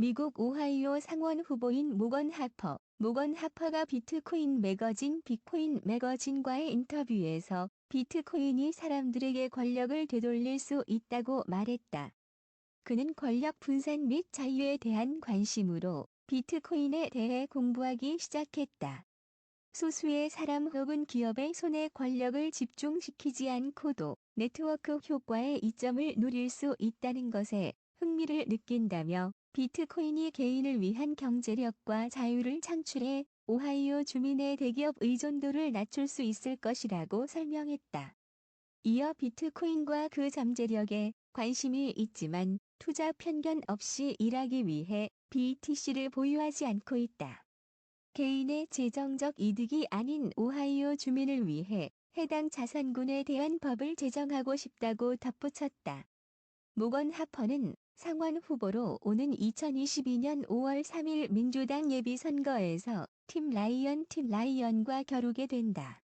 미국 오하이오 상원 후보인 모건 하퍼. 모건 하퍼가 비트코인 매거진 비코인 매거진과의 인터뷰에서 비트코인이 사람들에게 권력을 되돌릴 수 있다고 말했다. 그는 권력 분산 및 자유에 대한 관심으로 비트코인에 대해 공부하기 시작했다. 소수의 사람 혹은 기업의 손에 권력을 집중시키지 않고도 네트워크 효과의 이점을 누릴 수 있다는 것에 흥미를 느낀다며 비트코인이 개인을 위한 경제력과 자유를 창출해 오하이오 주민의 대기업 의존도를 낮출 수 있을 것이라고 설명했다. 이어 비트코인과 그 잠재력에 관심이 있지만 투자 편견 없이 일하기 위해 BTC를 보유하지 않고 있다. 개인의 재정적 이득이 아닌 오하이오 주민을 위해 해당 자산군에 대한 법을 제정하고 싶다고 덧붙였다. 모건 하퍼는 상원 후보로 오는 2022년 5월 3일 민주당 예비선거에서 팀 라이언 팀 라이언과 겨루게 된다.